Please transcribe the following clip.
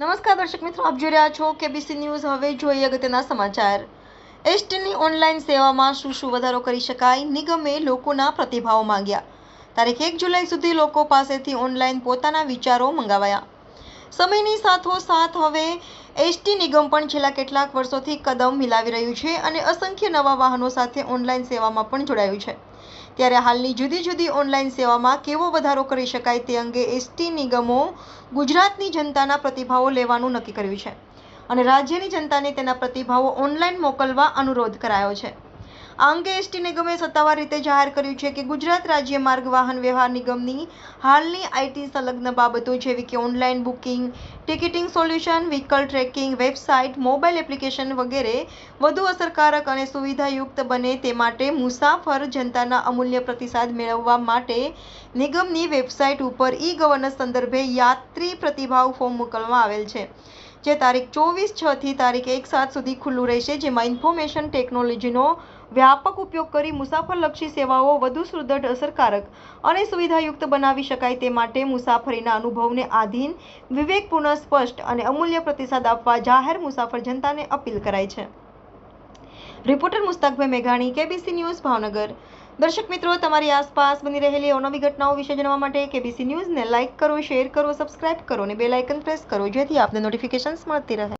નમસ્કાર દર્શક મિત્રો, આપ જોઈ રહ્યા છો કેબીસી ન્યૂઝ હવે જોઈએ અગત્યના સમાચાર. એસટીની ઓનલાઈન સેવામાં શું શું વધારો કરી શકાય? નિગમે લોકોના પ્રતિભાવો માંગ્યા. તારીખ એક જુલાઈ સુધી લોકો પાસેથી ઓનલાઈન પોતાના વિચારો મંગાવાયા. સમયની સાથોસાથ હવે એસટી નિગમ પણ છેલ્લા કેટલાક વર્ષોથી કદમ મિલાવી રહ્યું છે અને અસંખ્ય નવા વાહનો સાથે ઓનલાઈન સેવામાં પણ જોડાયું છે. ત્યારે હાલની જુદી જુદી ઓનલાઈન સેવામાં કેવો વધારો કરી શકાય તે અંગે એસટી નિગમો ગુજરાતની જનતાના પ્રતિભાવો લેવાનું નક્કી કર્યું છે. અને રાજ્યની જનતાને તેના પ્રતિભાવો ઓનલાઈન મોકલવા અનુરોધ કરાયો છે. આ અંગે એસટી નિગમે સત્તાવાર રીતે જાહેર કર્યું છે કે ગુજરાત રાજ્ય માર્ગ વાહન વ્યવહાર નિગમની હાલની આઈટી સંલગ્ન બાબતો જેવી કે online booking, ticketing solution, vehicle tracking, website, mobile application વગેરે વધુ અસરકારક અને સુવિધાયુક્ત બને તે માટે મુસાફર જનતાના અમૂલ્ય પ્રતિસાદ મેળવવા માટે નિગમની વેબસાઇટ ઉપર ઈ ગવર્નન્સ સંદર્ભે યાત્રી પ્રતિભાવ ફોર્મ મોકલવામાં આવેલ છે. જે તારીખ ચોવીસ છ થી તારીખ એક સાત સુધી ખુલ્લું રહેશે, જેમાં ઇન્ફોર્મેશન ટેકનોલોજીનો વ્યાપક ઉપયોગ કરી મુસાફરલક્ષી સેવાઓ વધુ સુદૃઢ, અસરકારક અને સુવિધાયુક્ત બનાવી શકાય તે માટે મુસાફરીના અનુભવને આધીન વિવેકપૂર્ણ, સ્પષ્ટ અને અમૂલ્ય પ્રતિસાદ આપવા જાહેર મુસાફર જનતાને અપીલ કરાઈ છે. રિપોર્ટર મુસ્તાકભાઈ મેઘાણી, કેબીસી ન્યૂઝ ભાવનગર. દર્શક મિત્રો, તમારી આસપાસ બની રહેલી અવનવી ઘટનાઓ વિશે જાણવા માટે કેબીસી ન્યૂઝને લાઇક કરો શેર કરો સબસ્ક્રાઇબ કરો અને બેલ આઇકન પ્રેસ કરો, જેથી આપને નોટિફિકેશન્સ મળતી રહે.